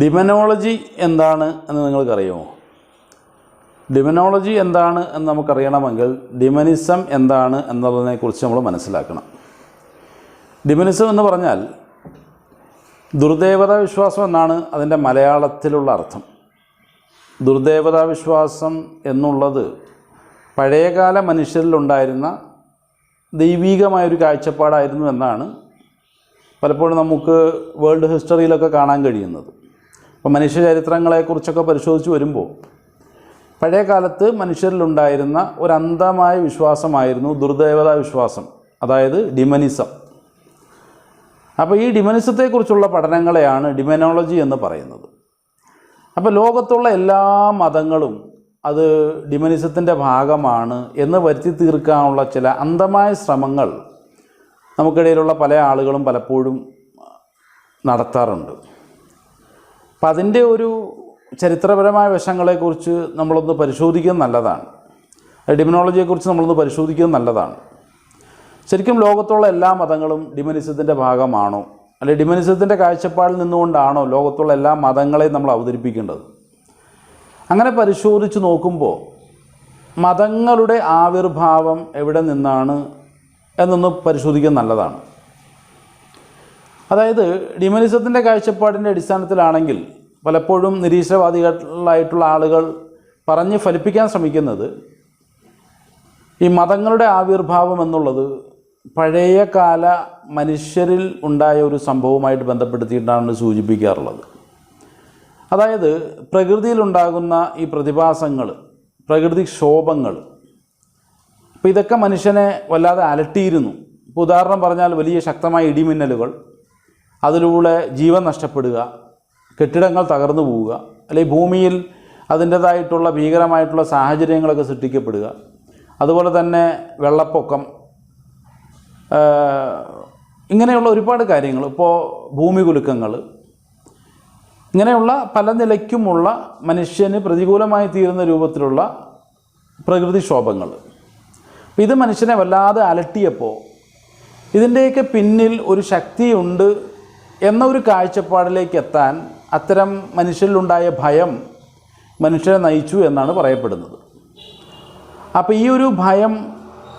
ഡിമനോളജി എന്താണ് എന്ന് നിങ്ങൾക്കറിയുമോ? ഡിമനോളജി എന്താണ് എന്ന് നമുക്കറിയണമെങ്കിൽ ഡിമനിസം എന്താണ് എന്നുള്ളതിനെക്കുറിച്ച് നമ്മൾ മനസ്സിലാക്കണം. ഡിമനിസം എന്ന് പറഞ്ഞാൽ ദുർദേവതാ വിശ്വാസം എന്നാണ് അതിന്റെ മലയാളത്തിലുള്ള അർത്ഥം. ദുർദേവതാ വിശ്വാസം എന്നുള്ളത് പഴയകാല മനുഷ്യരിലുണ്ടായിരുന്ന ദൈവീകമായൊരു കാഴ്ചപ്പാടായിരുന്നു എന്നാണ് പലപ്പോഴും നമുക്ക് വേൾഡ് ഹിസ്റ്ററിയിലൊക്കെ കാണാൻ കഴിയുന്നത്. അപ്പോൾ മനുഷ്യ ചരിത്രങ്ങളെക്കുറിച്ചൊക്കെ പരിശോധിച്ച് വരുമ്പോൾ പഴയ കാലത്ത് മനുഷ്യരിലുണ്ടായിരുന്ന ഒരു അന്ധമായ വിശ്വാസമായിരുന്നു ദുർദേവതാ വിശ്വാസം അതായത് ഡിമനിസം. അപ്പോൾ ഈ ഡിമനിസത്തെക്കുറിച്ചുള്ള പഠനങ്ങളെയാണ് ഡിമനോളജി എന്ന് പറയുന്നത്. അപ്പോൾ ലോകത്തുള്ള എല്ലാ മതങ്ങളും അത് ഡിമനിസത്തിന്റെ ഭാഗമാണ് എന്ന് വരുത്തി തീർക്കാനുള്ള ചില അന്ധമായ ശ്രമങ്ങൾ നമുക്കിടയിലുള്ള പല ആളുകളും പലപ്പോഴും നടത്താറുണ്ട്. അപ്പം അതിന്റെ ഒരു ചരിത്രപരമായ വശങ്ങളെക്കുറിച്ച് നമ്മളൊന്ന് പരിശോധിക്കുന്നത് നല്ലതാണ്. ഡിമിനോളജിയെക്കുറിച്ച് നമ്മളൊന്ന് പരിശോധിക്കുന്നത് നല്ലതാണ്. ശരിക്കും ലോകത്തുള്ള എല്ലാ മതങ്ങളും ഡിമനിസത്തിന്റെ ഭാഗമാണോ? അല്ലെ ഡിമനിസത്തിന്റെ കാഴ്ചപ്പാടിൽ നിന്നുകൊണ്ടാണോ ലോകത്തുള്ള എല്ലാ മതങ്ങളെയും നമ്മൾ അവതരിപ്പിക്കേണ്ടത്? അങ്ങനെ പരിശോധിച്ച് നോക്കുമ്പോൾ മതങ്ങളുടെ ആവിർഭാവം എവിടെ നിന്നാണ് എന്നൊന്ന് പരിശോധിക്കാൻ നല്ലതാണ്. അതായത് ഡിമനിസത്തിന്റെ കാഴ്ചപ്പാടിന്റെ അടിസ്ഥാനത്തിലാണെങ്കിൽ പലപ്പോഴും നിരീശ്വരവാദികളായിട്ടുള്ള ആളുകൾ പറഞ്ഞ് ഫലിപ്പിക്കാൻ ശ്രമിക്കുന്നത് ഈ മതങ്ങളുടെ ആവിർഭാവം എന്നുള്ളത് പഴയകാല മനുഷ്യരിൽ ഉണ്ടായ ഒരു സംഭവവുമായിട്ട് ബന്ധപ്പെടുത്തിയിട്ടാണ് സൂചിപ്പിക്കാറുള്ളത്. അതായത് പ്രകൃതിയിലുണ്ടാകുന്ന ഈ പ്രതിഭാസങ്ങൾ പ്രകൃതിക്ഷോഭങ്ങൾ അപ്പോൾ ഇതൊക്കെ മനുഷ്യനെ വല്ലാതെ അലട്ടിയിരുന്നു. ഇപ്പോൾ ഉദാഹരണം പറഞ്ഞാൽ വലിയ ശക്തമായ ഇടിമിന്നലുകൾ അതിലൂടെ ജീവൻ നഷ്ടപ്പെടുക കെട്ടിടങ്ങൾ തകർന്നു പോവുക അല്ലെങ്കിൽ ഭൂമിയിൽ അതിന്റേതായിട്ടുള്ള ഭീകരമായിട്ടുള്ള സാഹചര്യങ്ങളൊക്കെ സൃഷ്ടിക്കപ്പെടുക. അതുപോലെ തന്നെ വെള്ളപ്പൊക്കം ഇങ്ങനെയുള്ള ഒരുപാട് കാര്യങ്ങൾ. ഇപ്പോൾ ഭൂമി കുലുക്കങ്ങൾ ഇങ്ങനെയുള്ള പല നിലയ്ക്കുമുള്ള മനുഷ്യന് പ്രതികൂലമായി തീരുന്ന രൂപത്തിലുള്ള പ്രകൃതിക്ഷോഭങ്ങൾ. ഇത് മനുഷ്യനെ വല്ലാതെ അലട്ടിയപ്പോൾ ഇതിന്റെയൊക്കെ പിന്നിൽ ഒരു ശക്തിയുണ്ട് എന്ന ഒരു കാഴ്ചപ്പാടിലേക്ക് എത്താൻ അത്തരം മനുഷ്യരിലുണ്ടായ ഭയം മനുഷ്യരെ നയിച്ചു എന്നാണ് പറയപ്പെടുന്നത്. അപ്പോൾ ഈ ഒരു ഭയം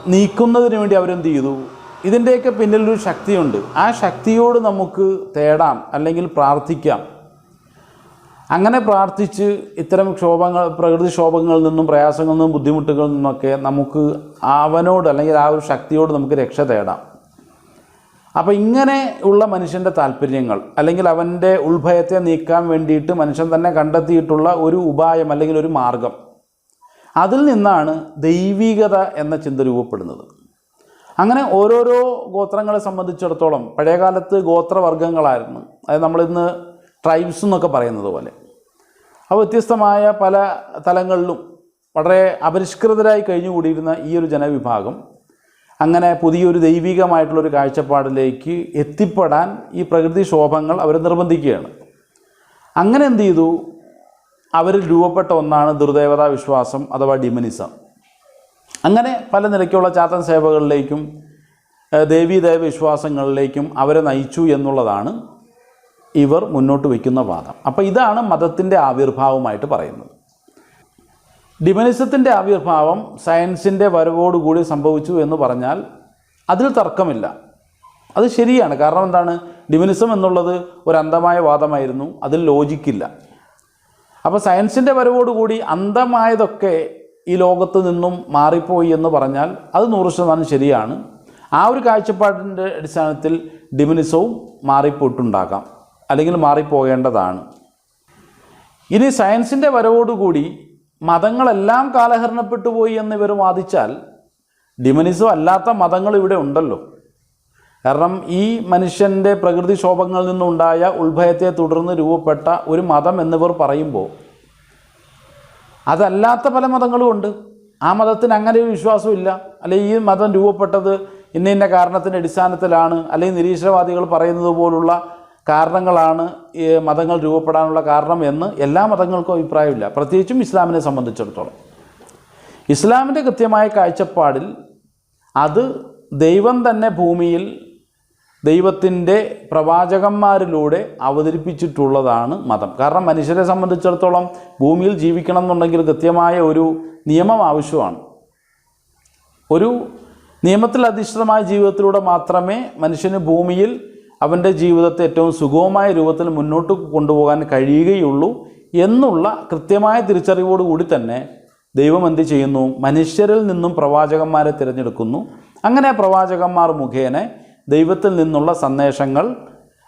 നീക്കുന്നതിന് വേണ്ടി അവരെന്ത് ചെയ്തു? ഇതിന്റെയൊക്കെ പിന്നിലൊരു ശക്തിയുണ്ട്. ആ ശക്തിയോട് നമുക്ക് തേടാം അല്ലെങ്കിൽ പ്രാർത്ഥിക്കാം. അങ്ങനെ പ്രാർത്ഥിച്ച് ഇത്തരം ക്ഷോഭങ്ങൾ പ്രകൃതിക്ഷോഭങ്ങളിൽ നിന്നും പ്രയാസങ്ങളിൽ നിന്നും ബുദ്ധിമുട്ടുകളിൽ നിന്നൊക്കെ നമുക്ക് അവനോട് അല്ലെങ്കിൽ ആ ഒരു ശക്തിയോട് നമുക്ക് രക്ഷ തേടാം. അപ്പോൾ ഇങ്ങനെ ഉള്ള മനുഷ്യന്റെ താല്പര്യങ്ങൾ അല്ലെങ്കിൽ അവന്റെ ഉൾഭയത്തെ നീക്കാൻ വേണ്ടിയിട്ട് മനുഷ്യൻ തന്നെ കണ്ടെത്തിയിട്ടുള്ള ഒരു ഉപായം അല്ലെങ്കിൽ ഒരു മാർഗം അതിൽ നിന്നാണ് ദൈവികത എന്ന ചിന്ത രൂപപ്പെടുന്നത്. അങ്ങനെ ഓരോരോ ഗോത്രങ്ങളെ സംബന്ധിച്ചിടത്തോളം പഴയകാലത്ത് ഗോത്രവർഗങ്ങളായിരുന്നു. അതായത് നമ്മളിന്ന് ട്രൈബ്സ് എന്നൊക്കെ പറയുന്നത് പോലെ. അപ്പോൾ വ്യത്യസ്തമായ പല തലങ്ങളിലും വളരെ അപരിഷ്കൃതരായി കഴിഞ്ഞുകൂടിയിരുന്ന ഈ ഒരു ജനവിഭാഗം അങ്ങനെ പുതിയൊരു ദൈവികമായിട്ടുള്ളൊരു കാഴ്ചപ്പാടിലേക്ക് എത്തിപ്പെടാൻ ഈ പ്രകൃതി ശോഭങ്ങൾ അവരെ നിർബന്ധിക്കുകയാണ്. അങ്ങനെ എന്ത് ചെയ്തു? അവരിൽ രൂപപ്പെട്ട ഒന്നാണ് ദുർദേവതാ വിശ്വാസം അഥവാ ഡിമനിസം. അങ്ങനെ പല നിലയ്ക്കുള്ള ചാത്തൻ സേവകളിലേക്കും ദേവീദേവ വിശ്വാസങ്ങളിലേക്കും അവരെ നയിച്ചു എന്നുള്ളതാണ് ഇവർ മുന്നോട്ട് വയ്ക്കുന്ന വാദം. അപ്പോൾ ഇതാണ് മതത്തിന്റെ ആവിർഭാവമായിട്ട് പറയുന്നത്. ഡിമനിസത്തിന്റെ ആവിർഭാവം സയൻസിന്റെ വരവോടുകൂടി സംഭവിച്ചു എന്ന് പറഞ്ഞാൽ അതിൽ തർക്കമില്ല. അത് ശരിയാണ്. കാരണം എന്താണ്? ഡിമനിസം എന്നുള്ളത് ഒരു അന്ധമായ വാദമായിരുന്നു. അതിൽ ലോജിക്കില്ല അപ്പോൾ സയൻസിന്റെ വരവോടുകൂടി അന്ധമായതൊക്കെ ഈ ലോകത്ത് നിന്നും മാറിപ്പോയി എന്ന് പറഞ്ഞാൽ അത് നൂറ് ശതമാനം ശരിയാണ്. ആ ഒരു കാഴ്ചപ്പാടിന്റെ അടിസ്ഥാനത്തിൽ ഡിമിനിസവും മാറിപ്പോയിട്ടുണ്ടാകാം. അല്ലെങ്കിൽ മാറിപ്പോകേണ്ടതാണ്. ഇനി സയൻസിന്റെ വരവോടുകൂടി മതങ്ങളെല്ലാം കാലഹരണപ്പെട്ടു പോയി എന്ന് ഇവർ വാദിച്ചാൽ ഡിമനിസം അല്ലാത്ത മതങ്ങൾ ഇവിടെ ഉണ്ടല്ലോ. കാരണം ഈ മനുഷ്യന്റെ പ്രകൃതിക്ഷോഭങ്ങളിൽ നിന്നുണ്ടായ ഉത്ഭയത്തെ തുടർന്ന് രൂപപ്പെട്ട ഒരു മതം എന്നിവർ പറയുമ്പോൾ അതല്ലാത്ത പല മതങ്ങളും ഉണ്ട്. ആ മതത്തിന് അങ്ങനെ ഒരു വിശ്വാസമില്ല. അല്ലെങ്കിൽ ഈ മതം രൂപപ്പെട്ടത് ഇന്ന ഇന്ന കാരണത്തിന്റെ അടിസ്ഥാനത്തിലാണ്. അല്ലെങ്കിൽ നിരീശ്വരവാദികൾ പറയുന്നത് പോലുള്ള കാരണങ്ങളാണ് ഈ മതങ്ങൾ രൂപപ്പെടാനുള്ള കാരണം എന്ന് എല്ലാ മതങ്ങൾക്കും അഭിപ്രായമില്ല. പ്രത്യേകിച്ചും ഇസ്ലാമിനെ സംബന്ധിച്ചിടത്തോളം. ഇസ്ലാമിന്റെ കൃത്യമായ കാഴ്ചപ്പാടിൽ അത് ദൈവം തന്നെ ഭൂമിയിൽ ദൈവത്തിന്റെ പ്രവാചകന്മാരിലൂടെ അവതരിപ്പിച്ചിട്ടുള്ളതാണ് മതം. കാരണം മനുഷ്യരെ സംബന്ധിച്ചിടത്തോളം ഭൂമിയിൽ ജീവിക്കണം എന്നുണ്ടെങ്കിൽ കൃത്യമായ ഒരു നിയമം ആവശ്യമാണ്. ഒരു നിയമത്തിൽ അധിഷ്ഠിതമായ ജീവിതത്തിലൂടെ മാത്രമേ മനുഷ്യന് ഭൂമിയിൽ അവന്റെ ജീവിതത്തെ ഏറ്റവും സുഗമമായ രൂപത്തിൽ മുന്നോട്ട് കൊണ്ടുപോകാൻ കഴിയുകയുള്ളൂ എന്നുള്ള കൃത്യമായ തിരിച്ചറിവോടുകൂടി തന്നെ ദൈവം എന്ത് ചെയ്യുന്നു? മനുഷ്യരിൽ നിന്നും പ്രവാചകന്മാരെ തിരഞ്ഞെടുക്കുന്നു. അങ്ങനെ പ്രവാചകന്മാർ മുഖേന ദൈവത്തിൽ നിന്നുള്ള സന്ദേശങ്ങൾ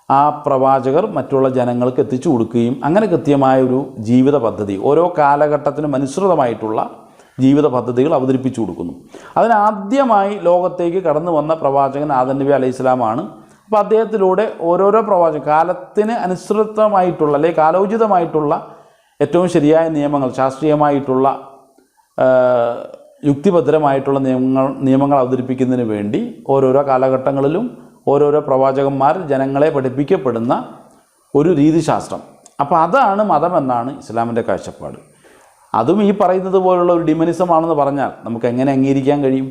ആ പ്രവാചകർ മറ്റുള്ള ജനങ്ങൾക്ക് എത്തിച്ചു കൊടുക്കുകയും അങ്ങനെ കൃത്യമായ ഒരു ജീവിത പദ്ധതി ഓരോ കാലഘട്ടത്തിനും അനുസൃതമായിട്ടുള്ള ജീവിത പദ്ധതികൾ അവതരിപ്പിച്ചു കൊടുക്കുന്നു. അതിനാദ്യമായി ലോകത്തേക്ക് കടന്നു വന്ന പ്രവാചകൻ ആദൻ നബി അലൈഹി ഇസ്ലാമാണ് അപ്പോൾ അദ്ദേഹത്തിലൂടെ ഓരോരോ പ്രവാചക കാലത്തിന് അനുസൃതമായിട്ടുള്ള അല്ലെങ്കിൽ കാലോചിതമായിട്ടുള്ള ഏറ്റവും ശരിയായ നിയമങ്ങൾ ശാസ്ത്രീയമായിട്ടുള്ള യുക്തിഭദ്രമായിട്ടുള്ള നിയമങ്ങൾ നിയമങ്ങൾ അവതരിപ്പിക്കുന്നതിന് വേണ്ടി ഓരോരോ കാലഘട്ടങ്ങളിലും ഓരോരോ പ്രവാചകന്മാർ ജനങ്ങളെ പഠിപ്പിക്കപ്പെടുന്ന ഒരു രീതിശാസ്ത്രം. അപ്പോൾ അതാണ് മതമെന്നാണ് ഇസ്ലാമിന്റെ കാഴ്ചപ്പാട്. അതും ഈ പറയുന്നത് പോലുള്ള ഒരു ഡിമനിസമാണെന്ന് പറഞ്ഞാൽ നമുക്ക് എങ്ങനെ അംഗീകരിക്കാൻ കഴിയും?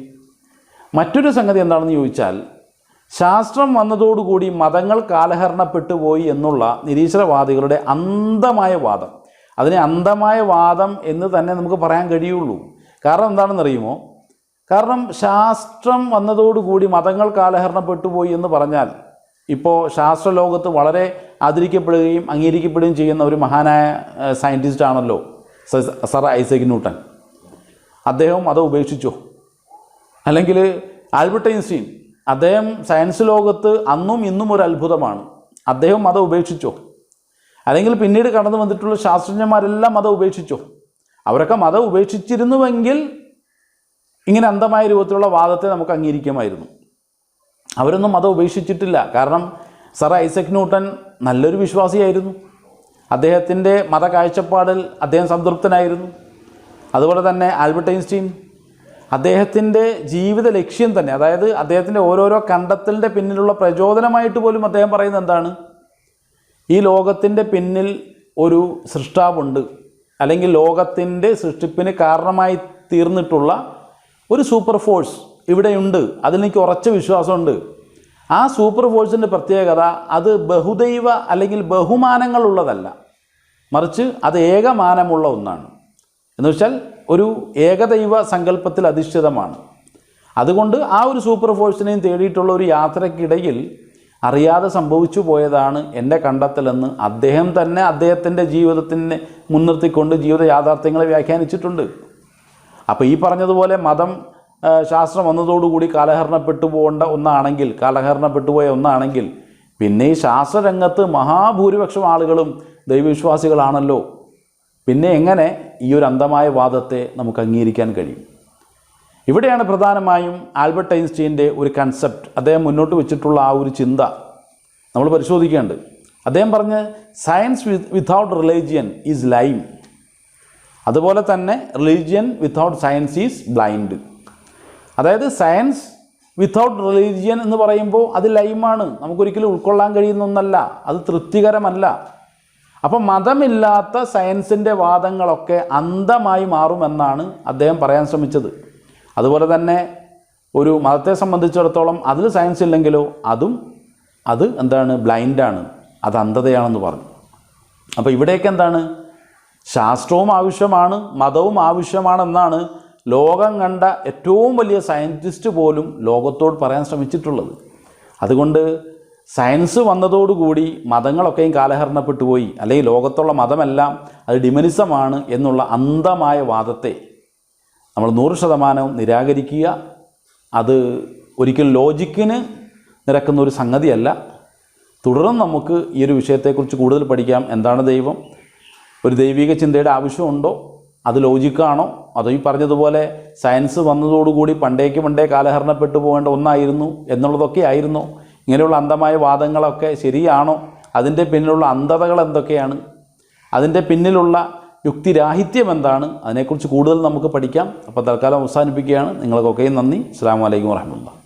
മറ്റൊരു സംഗതി എന്താണെന്ന് ചോദിച്ചാൽ ശാസ്ത്രം വന്നതോടുകൂടി മതങ്ങൾ കാലഹരണപ്പെട്ടു പോയി എന്നുള്ള നിരീശ്വരവാദികളുടെ അന്ധമായ വാദം. അതിനെ അന്ധമായ വാദം എന്ന് തന്നെ നമുക്ക് പറയാൻ കഴിയുള്ളൂ. കാരണം എന്താണെന്നറിയുമോ? കാരണം ശാസ്ത്രം വന്നതോടുകൂടി മതങ്ങൾ കാലഹരണപ്പെട്ടു പോയി എന്ന് പറഞ്ഞാൽ ഇപ്പോൾ ശാസ്ത്രലോകത്ത് വളരെ ആദരിക്കപ്പെടുകയും അംഗീകരിക്കപ്പെടുകയും ചെയ്യുന്ന ഒരു മഹാനായ സയന്റിസ്റ്റ് ആണല്ലോ സർ ഐസക് ന്യൂട്ടൻ. അദ്ദേഹം അത് ഉപേക്ഷിച്ചോ. അല്ലെങ്കിൽ ആൽബർട്ട് ഐൻസ്റ്റീൻ അദ്ദേഹം സയൻസ് ലോകത്ത് അന്നും ഇന്നും ഒരു അത്ഭുതമാണ്. അദ്ദേഹം മതം ഉപേക്ഷിച്ചോ. അല്ലെങ്കിൽ പിന്നീട് കടന്നു വന്നിട്ടുള്ള ശാസ്ത്രജ്ഞന്മാരെല്ലാം മതം ഉപേക്ഷിച്ചോ. അവരൊക്കെ മതം ഉപേക്ഷിച്ചിരുന്നുവെങ്കിൽ ഇങ്ങനെ അന്ധമായ രൂപത്തിലുള്ള വാദത്തെ നമുക്ക് അംഗീകരിക്കുമായിരുന്നു. അവരൊന്നും മതം ഉപേക്ഷിച്ചിട്ടില്ല. കാരണം സർ ഐസക് ന്യൂട്ടൻ നല്ലൊരു വിശ്വാസിയായിരുന്നു. അദ്ദേഹത്തിന്റെ മത കാഴ്ചപ്പാടിൽ അദ്ദേഹം സംതൃപ്തനായിരുന്നു. അതുപോലെ തന്നെ ആൽബർട്ട് ഐൻസ്റ്റീൻ അദ്ദേഹത്തിന്റെ ജീവിത ലക്ഷ്യം തന്നെ അതായത് അദ്ദേഹത്തിന്റെ ഓരോരോ കണ്ടെത്തലിന്റെ പിന്നിലുള്ള പ്രചോദനമായിട്ട് പോലും അദ്ദേഹം പറയുന്നത് എന്താണ്? ഈ ലോകത്തിന്റെ പിന്നിൽ ഒരു സൃഷ്ടാവുണ്ട് അല്ലെങ്കിൽ ലോകത്തിന്റെ സൃഷ്ടിപ്പിന് കാരണമായി തീർന്നിട്ടുള്ള ഒരു സൂപ്പർ ഫോഴ്സ് ഇവിടെയുണ്ട് അതിലെനിക്ക് ഉറച്ച വിശ്വാസമുണ്ട്. ആ സൂപ്പർ ഫോഴ്സിന്റെ പ്രത്യേകത അത് ബഹുദൈവ അല്ലെങ്കിൽ ബഹുമാനങ്ങളുള്ളതല്ല മറിച്ച് അത് ഏകമാനമുള്ള ഒന്നാണ്. എന്ന് വെച്ചാൽ ഒരു ഏകദൈവ സങ്കല്പത്തിൽ അധിഷ്ഠിതമാണ്. അതുകൊണ്ട് ആ ഒരു സൂപ്പർ ഫോഴ്സിനെയും തേടിയിട്ടുള്ള ഒരു യാത്രക്കിടയിൽ അറിയാതെ സംഭവിച്ചു പോയതാണ് എന്റെ കണ്ടെത്തലെന്ന് അദ്ദേഹം തന്നെ അദ്ദേഹത്തിന്റെ ജീവിതത്തിനെ മുൻനിർത്തിക്കൊണ്ട് ജീവിത യാഥാർത്ഥ്യങ്ങളെ വ്യാഖ്യാനിച്ചിട്ടുണ്ട്. അപ്പോൾ ഈ പറഞ്ഞതുപോലെ മതം ശാസ്ത്രം വന്നതോടുകൂടി കാലഹരണപ്പെട്ടു പോകേണ്ട ഒന്നാണെങ്കിൽ കാലഹരണപ്പെട്ടു പോയ ഒന്നാണെങ്കിൽ പിന്നെ ഈ ശാസ്ത്രരംഗത്ത് മഹാഭൂരിപക്ഷം ആളുകളും ദൈവവിശ്വാസികളാണല്ലോ. പിന്നെ എങ്ങനെ ഈ ഒരു അന്ധമായ വാദത്തെ നമുക്ക് അംഗീകരിക്കാൻ കഴിയും? ഇവിടെയാണ് പ്രധാനമായും ആൽബർട്ട് ഐൻസ്റ്റീന്റെ ഒരു കൺസെപ്റ്റ് അദ്ദേഹം മുന്നോട്ട് വെച്ചിട്ടുള്ള ആ ഒരു ചിന്ത നമ്മൾ പരിശോധിക്കേണ്ടത്. അദ്ദേഹം പറഞ്ഞ് science with without religion is lame അതുപോലെ തന്നെ religion without science is blind അതായത് സയൻസ് വിത്തൗട്ട് റിലീജിയൻ എന്ന് പറയുമ്പോൾ അത് ലൈമാണ് നമുക്കൊരിക്കലും ഉൾക്കൊള്ളാൻ കഴിയുന്ന ഒന്നല്ല. അത് തൃപ്തികരമല്ല. അപ്പം മതമില്ലാത്ത സയൻസിന്റെ വാദങ്ങളൊക്കെ അന്ധമായി മാറുമെന്നാണ് അദ്ദേഹം പറയാൻ ശ്രമിച്ചത്. അതുപോലെ തന്നെ ഒരു മതത്തെ സംബന്ധിച്ചിടത്തോളം അതിൽ സയൻസ് ഇല്ലെങ്കിലോ അതും അത് എന്താണ് ബ്ലൈൻഡാണ് അത് അന്ധതയാണെന്ന് പറഞ്ഞു. അപ്പോൾ ഇവിടെയൊക്കെ എന്താണ്? ശാസ്ത്രവും ആവശ്യമാണ് മതവും ആവശ്യമാണെന്നാണ് ലോകം കണ്ട ഏറ്റവും വലിയ സയന്റിസ്റ്റ് പോലും ലോകത്തോട് പറയാൻ ശ്രമിച്ചിട്ടുള്ളത്. അതുകൊണ്ട് സയൻസ് വന്നതോടുകൂടി മതങ്ങളൊക്കെയും കാലഹരണപ്പെട്ടു പോയി അല്ലെങ്കിൽ ലോകത്തുള്ള മതമെല്ലാം അത് ഡിമനിസമാണ് എന്നുള്ള അന്ധമായ വാദത്തെ നമ്മൾ നൂറ് ശതമാനവും നിരാകരിക്കുക. അത് ഒരിക്കലും ലോജിക്കിന് നിരക്കുന്ന ഒരു സംഗതിയല്ല. തുടർന്ന് നമുക്ക് ഈ ഒരു വിഷയത്തെക്കുറിച്ച് കൂടുതൽ പഠിക്കാം. എന്താണ് ദൈവം? ഒരു ദൈവിക ചിന്തയുടെ ആവശ്യമുണ്ടോ? അത് ലോജിക്കാണോ? അതോ ഈ പറഞ്ഞതുപോലെ സയൻസ് വന്നതോടുകൂടി പണ്ടേക്ക് പണ്ടേ കാലഹരണപ്പെട്ടു പോകേണ്ട ഒന്നായിരുന്നു എന്നുള്ളതൊക്കെ ആയിരുന്നു. ഇങ്ങനെയുള്ള അന്ധമായ വാദങ്ങളൊക്കെ ശരിയാണോ? അതിന്റെ പിന്നിലുള്ള അന്ധതകൾ എന്തൊക്കെയാണ്? അതിന്റെ പിന്നിലുള്ള യുക്തിരാഹിത്യം എന്താണ്? അതിനെക്കുറിച്ച് കൂടുതൽ നമുക്ക് പഠിക്കാം. അപ്പോൾ തൽക്കാലം അവസാനിപ്പിക്കുകയാണ്. നിങ്ങൾക്കൊക്കെയും നന്ദി. അസ്സാം വലൈക്കും വാഹമത്തുള്ള